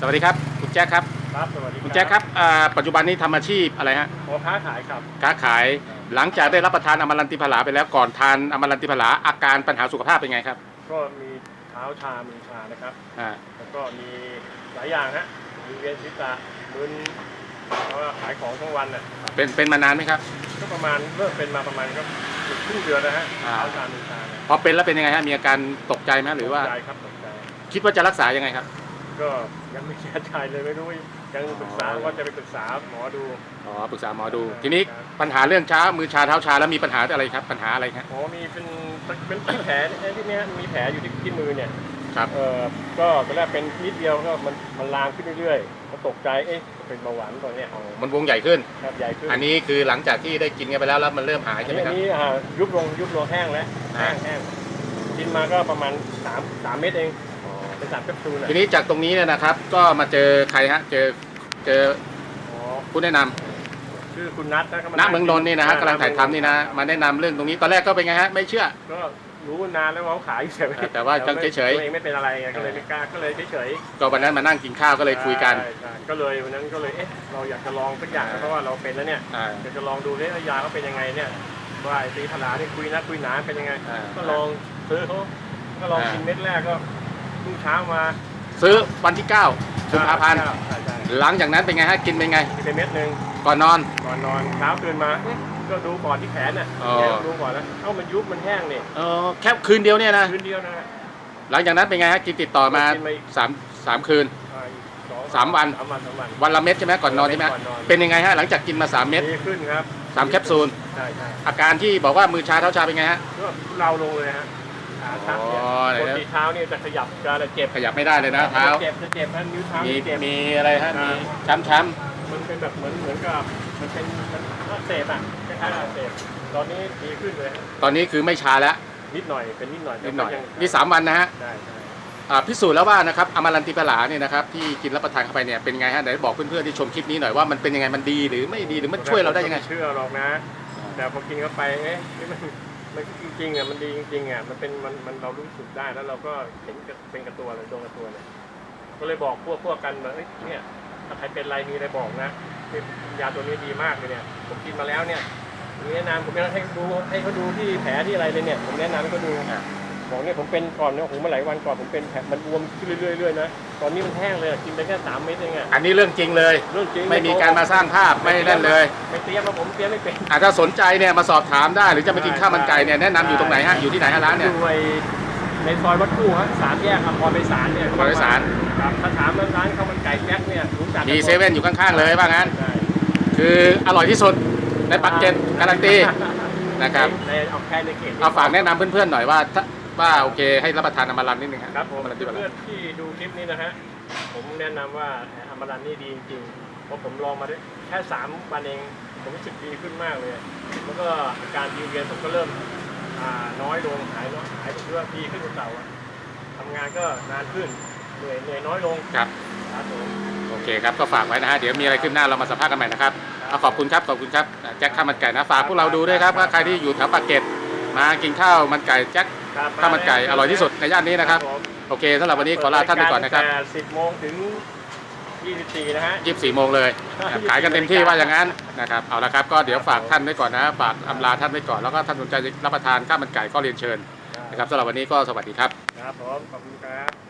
สวัสดีครับคุณแจ็คครับครับสวัสดีคุณแจ็คครับอ่าปัจจุบันนี้ทำอาชีพอะไรฮะโอค้าขายครับ ค้าขายหลังจากได้รับประทานอมรันติพลาไปแล้วก่อนทานอมรันติพลาอาการปัญหาสุขภาพเป็นไงครับก็มีเท้าชามือชานะครับ อ่าแล้วก็มีหลายอย่างฮะมีเวียนศีรษะมึนเพราะว่าขายของทั้งวันน่ะเป็นเป็นมานานไหมครับ ก็ประมาณเริ่มเป็นมาประมาณก็ครึ่งเดือนนะฮะอ่า เท้าชามือชาเนี่ยพอเป็นแล้วเป็นยังไงฮะมีอาการตกใจไหมหรือว่า ตกใจครับตกใจคิดว่าจะรักษายังไงครับ ก็ยังไม่แน่ใจเลยไม่รู้ยังปรึกษาอ๋อว่าจะไปปรึกษาหมอดู อ๋อปรึกษาหมอดู ทีนี้ปัญหาเรื่องช้ามือชาเท้าชาแล้วมีปัญหาอะไรครับ ปัญหาอะไรครับหมอมีเป็นเป็นเป็นแผลไอ้ที่เนี้ยมีแผลอยู่ที่ที่มือเนี่ยครับเออก็ตอนแรกเป็นนิดเดียวก็มันมันลามขึ้นเรื่อยๆก็ตกใจเอ๊ะเป็นเบาหวานตอนเนี้ยเอามันวงใหญ่ขึ้นครับใหญ่ขึ้นอันนี้คือหลังจากที่ได้กินกันไปแล้วแล้วมันเริ่มหายอันใช่ไหมนี้ครับอันนี้อ่ายุบลงยุบลงแห้งแล้วอ่าแห้งแห้งกินมาก็ประมาณสามสามเม็ดเองเป็น สามแคปซูลอะทีนี้จากตรงนี้เนี่ยนะครับ ก็มาเจอใครฮะ เจอเจออ๋อผู้แนะนำชื่อคุณนัทนะก็ณเมืองนนท์นี่นะฮะกำลังถ่ายทำนี่นะ มาแนะนำเรื่องตรงนี้ตอนแรกก็เป็นไงฮะ ไม่เชื่อ ก็รู้นานแล้วว่าเขาขายอยู่เฉยแต่ว่ายังเฉยๆ ตัวเองไม่เป็นอะไรไงก็เลยไม่กล้าก็เลยเฉยก็วันนั้นมานั่งกินข้าวก็ๆเลยคุยกัน ใช่ใช่ก็เลยวันนั้นก็เลยเอ๊ะเราอยากจะลองสักอย่างเพราะว่าเราเป็นแล้วเนี่ยอ่า อยากจะลองดูเนี่ยยาเขาเป็นยังไงเนี่ยว่าไอ้ตีพลาเนี่ยคุยนะคุยหนาเป็นยังไง อ่าก็ลองซื้อเขาก็ลองอ่ากินเม็ดแรกก็ รุ่งเช้ามาซื้อวันที่9กุมภาพันธ์ใช่ใช่หลังจากนั้นเป็นไงฮะกินเป็นไง กินไปเม็ดหนึ่งก่อนนอน ก่อนนอนเช้าตื่นมาเอ๊ะก็ดูก่อนที่แขนน่ะอ๋อ แขนดูก่อนแล้วเอ้ามันยุบมันแห้งนี่เออแค่คืนเดียวเนี่ยนะคืนเดียวนะฮะ หลังจากนั้นเป็นไงฮะกินติดต่อมากินมาอีก สามสามคืน อ่าอีกสองสามวัน สามวันสามวัน วันละเม็ดใช่ไหมก่อนนอนใช่ไหมก่อนนอน เป็นยังไงฮะหลังจากกินมาสามเม็ด ดีขึ้นครับสามแคปซูล ใช่ใช่อาการที่บอกว่ามือชาเท้าชาเป็นไงฮะก็เราลงเลยฮะ ขาชักเนี่ยอ๋อไหนปนะกติเท้านี่จะขยับจะอะไรเจ็บขยับไม่ได้เลยนะเท้าเจ็บจะเจ็บนะนิ้วเท้ามีนี่เจ็บ มีอะไรฮะอ่ามีช้ำช้มันเป็นแบบเหมือนเหมือนกับมันเป็นมันอักเสบอะคล้ายๆอักเสบตอนนี้ดีขึ้นเลยฮะำตอนนี้คือไม่ชาแล้วนิดหน่อยเป็นนิดหน่อยแต่นิดหน่อยก็งนี่สามวันนะฮะได้ได้อ่าพิสูจน์แล้วว่านะครับอมรันติพลาเนี่ยนะครับที่กินรับประทานเข้าไปเนี่ยเป็นไงฮะไหนบอกเพื่อนๆที่ชมคลิปนี้หน่อยว่ามันเป็นยังไงมันดีหรือไม่ดีหรือมันช่วยเราได้ยังไงม่เชื่อหรอกนะ แต่พอกินเข้าไปเอ๊ะนี่มัน มันจริงๆอะมันดีจริงๆอะมันเป็นมันมันเรารู้สึกได้แล้วเราก็เห็นกับเป็นกับตัวเลยโดนกับตัวเลยก็เลยบอกพวกพวกกันว่าเอ้ยเนี่ยถ้าใครเป็นอะไรมีอะไรบอกนะคือยาตัวนี้ดีมากเลยเนี่ยผมกินมาแล้วเนี่ยผมแนะนำผมแนะนำให้ดูให้เขาดูที่แผลที่อะไรเลยเนี่ย ผมแนะนำให้เขาดูอ่า บอกเนี่ยผมเป็นก่อนเนี่ยโอ้โหเมื่อหลายวันก่อนผมเป็นแผลมันบวมขึ้นเรื่อยๆนะตอนนี้มันแห้งเลยกินไปแค่สามเม็ดเองอะอันนี้เรื่องจริงเลย เรื่องจริงไม่มีการมาสร้างภาพไม่นั่นเลยไม่เตรียมมาผมเตรียมไม่เป็นอาจจะถ้าสนใจเนี่ยมาสอบถามได้หรือจะมากินข้าวมันไก่เนี่ยแนะนำอยู่ตรงไหนฮะอยู่ที่ไหนฮะร้านเนี่ยอยู่ในในซอยวัดกู้ฮะสามแยกอมรไปสารเนี่ยอมรไพศาลครับถ้าถามว่าร้านข้าวมันไก่แจ็คเนี่ยรู้จักกัมีเซเว่นอยู่ข้างๆเลยว่างั้นใช่คืออร่อยที่สุดในปักเก็ตการันตีนะครับในเอาแค่ในเขตนี้เอาฝากแนะนำเพื่อนๆหน่อยว่าถ้า ว่าโอเคให้รับประทานอมรันนิดนึงครับครับผมอมรันติพลาเพื่อนที่ดูคลิปนี้นะฮะผมแนะนำว่าอมรันนี่ดีจริงๆเพราะผมลองมาได้แค่สามวันเอง ผมรู้สึกดีขึ้นมากเลย แล้วก็อาการวิวเวียนผมก็เริ่มอ่าน้อยลงหายน้อยหายไปเรื่อยดีขึ้นกว่าเก่าอะทำงานก็นานขึ้นเหนื่อยเหนื่อยน้อยลงครับครับผม โอเคครับก็ฝากไว้นะฮะเดี๋ยวมีอะไรขึ้นหน้าเรามาสัมภาษณ์กันใหม่นะครับเอาขอบคุณครับขอบคุณครับแจ็คข้าวมันไก่นะฝากพวกเราดูด้วยครับว่าใครที่อยู่แถวปากเกร็ดมากินข้าวมันไก่แจ็ค ครับข้าวมันไก่อร่อยที่สุดในย่านนี้นะครับ ผมโอเคสำหรับวันนี้ขอลาท่านไปก่อนนะครับ เปิดายกาตั้งแต่10โมงถึง 24 นะฮะ 24โมงเลยขายกันเต็มที่ว่าอย่างนั้นนะครับ เอาละครับก็เดี๋ยวฝากท่านไว้ก่อนนะ ฝากอำลาท่านไว้ก่อน แล้วก็ท่านสนใจจะรับประทานข้าวมันไก่ก็เรียนเชิญนะครับสำหรับวันนี้ก็สวัสดีครับ ครับผม ขอบคุณครับ